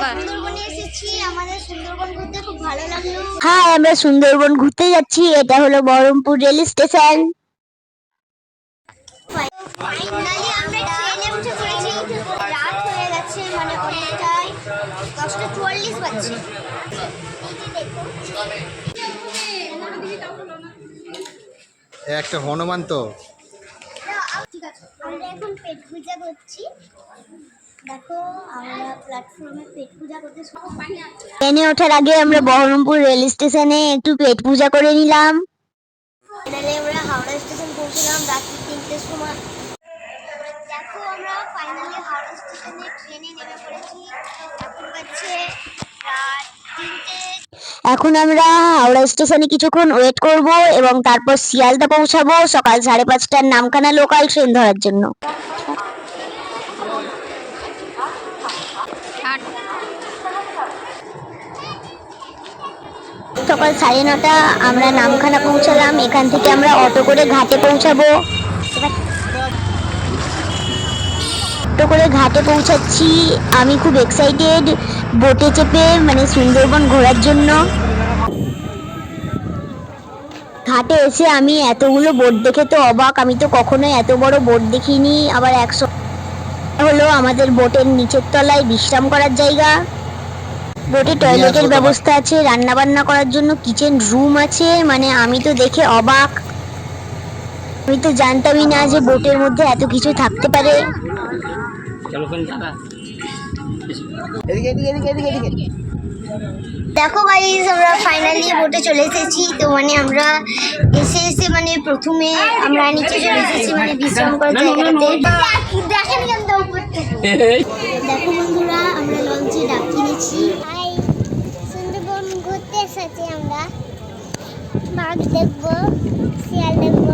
একবার সুন্দরবনে এসেছি আমাদের সুন্দরবন ঘুরতে খুব ভালো লাগল। হ্যাঁ আমরা সুন্দরবন ঘুরতে যাচ্ছি এটা হলো বহরমপুর রেল স্টেশন। ফাইনালি আমরা ট্রেনে উঠে পড়েছি। রাত হয়ে গেছে মানে একটা হনুমান তো। ঠিক আছে আমরা এখন পেট পূজা করছি। ট্রেনে ওঠার আগে আমরা বহরমপুর রেল স্টেশনে একটু পেট পূজা করে নিলাম। ফাইনালি আমরা হাওড়া স্টেশন পৌঁছলাম রাত্রি তিনটের সময়। দেখো আমরা ফাইনালি হাওড়া স্টেশনে ট্রেনে নেমে পড়েছি। এখন বাজছে রাত এখন আমরা হাওড়া স্টেশনে কিছুক্ষণ ওয়েট করব এবং তারপর শিয়ালদা পৌঁছাবো সকাল সাড়ে পাঁচটার নামখানা লোকাল ট্রেন ধরার জন্য। সকাল সাড়ে নটা আমরা নামখানা পৌঁছালাম। এখান থেকে আমরা অটো করে ঘাটে পৌঁছাবো। অটো করে ঘাটে পৌঁছাচ্ছি। আমি খুব এক্সাইটেড বোটে চেপে মানে সুন্দরবন ঘোরার জন্য। ঘাটে এসে আমি এতগুলো বোট দেখে তো অবাক। আমি তো কখনোই এত বড় বোট দেখিনি। আবার একশো হলো আমাদের বোটের নিচের তলায় বিশ্রাম করার জায়গা। বোটে টয়লেটের ব্যবস্থা আছে রান্না বান্না করার জন্য কিচেন রুম আছে মানে আমি তো দেখে অবাক। আমি তো জানতামই না যে বোটের মধ্যে এত কিছু থাকতে পারে। দেখো গাইস আমরা ফাইনালি বোটে চলে এসেছি। তো মানে আমরা এসে এসে মানে প্রথমে আমরা নিচে চলে এসেছি মানে বিশ্রাম করার জায়গাটাতে। দেখেন দেখো বন্ধুরা আমরা লঞ্চে ডাক কিনেছি এসেছি আমরা বাঘ দেখব শিয়াল দেখব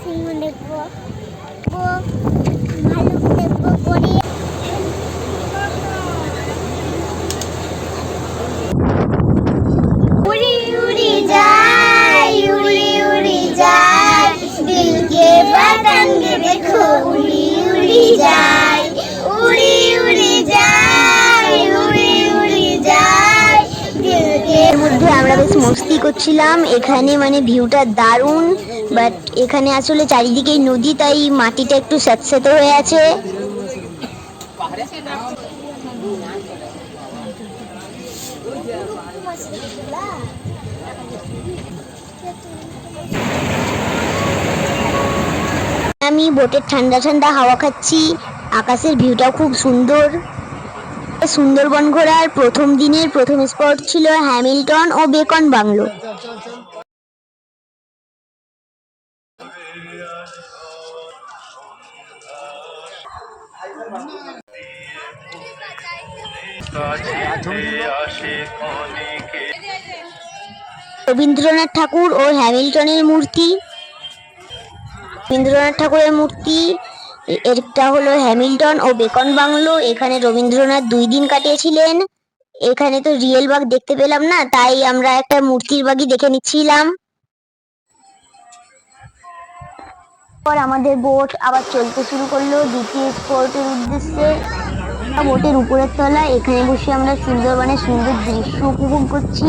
সিংহ দেখব ভালুক দেখব পরে মস্তি করছিলাম। এখানে মানে ভিউটা দারুণ বাট এখানে আসলে চারিদিকে নদী, তাই মাটিটা একটু স্যাঁতস্যাঁতে হয়ে আছে। আমি বোটের ঠান্ডা ঠান্ডা হাওয়া খাচ্ছি। আকাশের ভিউটা খুব সুন্দর। সুন্দরবন ঘোরার প্রথম দিনের প্রথম স্পট ছিল হ্যামিল্টন ও বেকন বাংলো। রবীন্দ্রনাথ ঠাকুর ও হ্যামিল্টনের মূর্তি। রবীন্দ্রনাথ ঠাকুরের মূর্তি এটা হলো হ্যামিল্টন ও বেকন বাংলো। এখানে রবীন্দ্রনাথ দুই দিন কাটিয়েছিলেন। এখানে তো রিয়েল বাঘ দেখতে পেলাম না, তাই আমরা একটা মূর্তির বাগই দেখে নিচ্ছিলাম। পর আমাদের বোট আবার চলতে শুরু করল দ্বিতীয় স্পটের উদ্দেশ্যে। বোটের উপরের তলায় এখানে বসে আমরা সুন্দরবনের সুন্দর দৃশ্য উপভোগ করছি।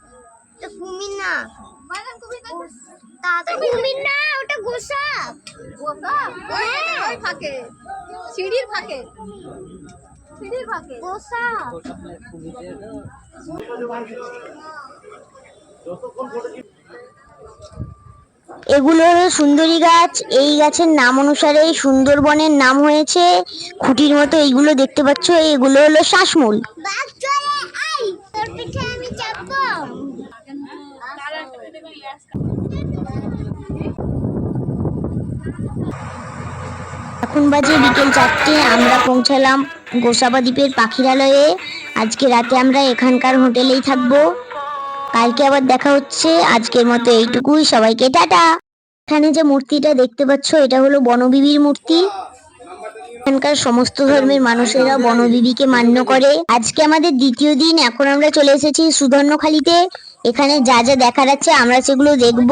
তো কুমির না। তাড়াতাড়ি কুমির না ওটা গোসাপ। হ্যাঁ। ফাঁকে। সিঁড়ির ফাঁকে। সিঁড়ির ফাঁকে। গোসাপ। এগুলো হলো সুন্দরী গাছ। এই গাছের নাম অনুসারে সুন্দরবনের নাম হয়েছে খুঁটির মতো। এইগুলো দেখতে পাচ্ছ। এগুলো হলো শ্বাসমূল বাঘ চলে আই তোর পিঠে আমি চাপবো এখন বাজে বিকেল চারটে, আমরা পৌঁছালাম গোসাবা দ্বীপের পাখিরালয়ে। আজকে রাতে আমরা এখানকার হোটেলেই থাকব। কালকে আবার দেখা হচ্ছে। আজকের মতো এইটুকুই। সবাইকে টাটা। এখানে যে মূর্তিটা দেখতে পাচ্ছ, এটা হলো বনবিবির মূর্তি। এখানকার সমস্ত ধর্মের মানুষেরা বনবিবিকে মান্য করে। আজকে আমাদের দ্বিতীয় দিন। এখন আমরা চলে এসেছি সুধর্ণখালিতে। এখানে যা যা দেখা যাচ্ছে আমরা সেগুলো দেখব।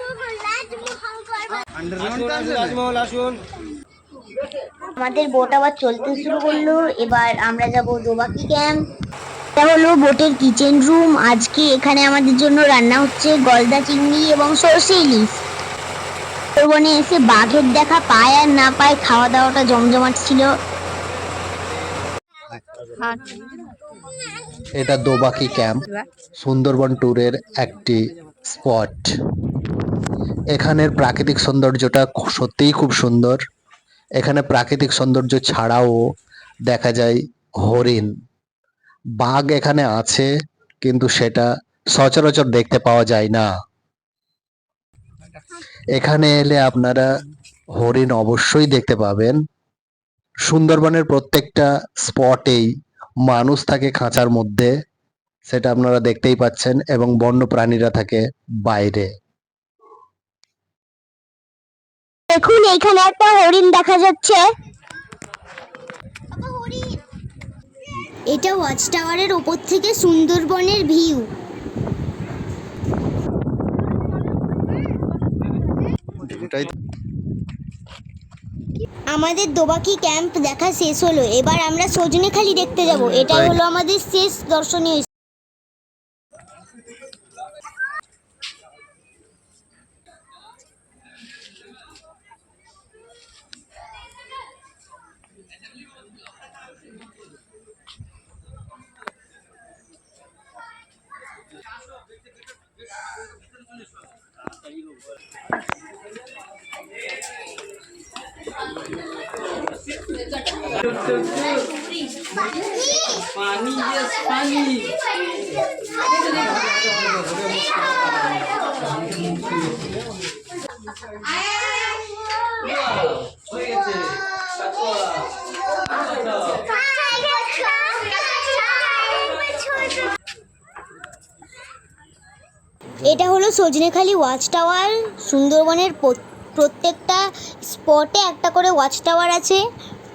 আমাদের বোট আবার চলতে শুরু করল। এবার আমরা যাব দোবাকি ক্যাম্প এটা হলো বোটের কিচেন রুম আজকে এখানে আমাদের জন্য রান্না হচ্ছে গলদা চিংড়ি এবং সর্ষে ইলিশ। সুন্দরবনে এসে বাঘের দেখা পায় আর না পায় খাওয়া দাওয়াটা জমজমাট ছিল। এটা দোবাকি ক্যাম্প সুন্দরবন ট্যুরের একটি স্পট এখানের প্রাকৃতিক সৌন্দর্যটা সত্যিই খুব সুন্দর। এখানে প্রাকৃতিক সৌন্দর্য ছাড়াও দেখা যায় হরিণ। বাঘ এখানে আছে, কিন্তু সেটা সচরাচর দেখতে পাওয়া যায় না। এখানে এলে আপনারা হরিণ অবশ্যই দেখতে পাবেন। সুন্দরবনের প্রত্যেকটা স্পটেই মানুষ থাকে খাঁচার মধ্যে, সেটা আপনারা দেখতেই পাচ্ছেন এবং বন্য প্রাণীরা থাকে বাইরে। দেখুন, এখানে একটা হরিণ দেখা যাচ্ছে। এটা ওয়াচ টাওয়ারের ওপর থেকে সুন্দরবনের ভিউ আমাদের দোবাকি ক্যাম্প দেখা শেষ হলো। এবার আমরা সজনে সজনেখালি দেখতে যাব। এটাই হলো আমাদের শেষ দর্শনীয় এটা হলো সজনেখালি ওয়াচ টাওয়ার সুন্দরবনের প্রত- প্রত্যেকটা স্পটে একটা করে ওয়াচ টাওয়ার আছে।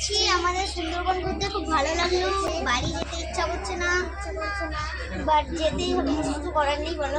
এসেছি আমাদের সুন্দরবন ঘুরতে খুব ভালো লাগল। বাড়ি যেতে ইচ্ছা করছে না। বাট যেতেই হবে, কিছু করার নেই, বলো।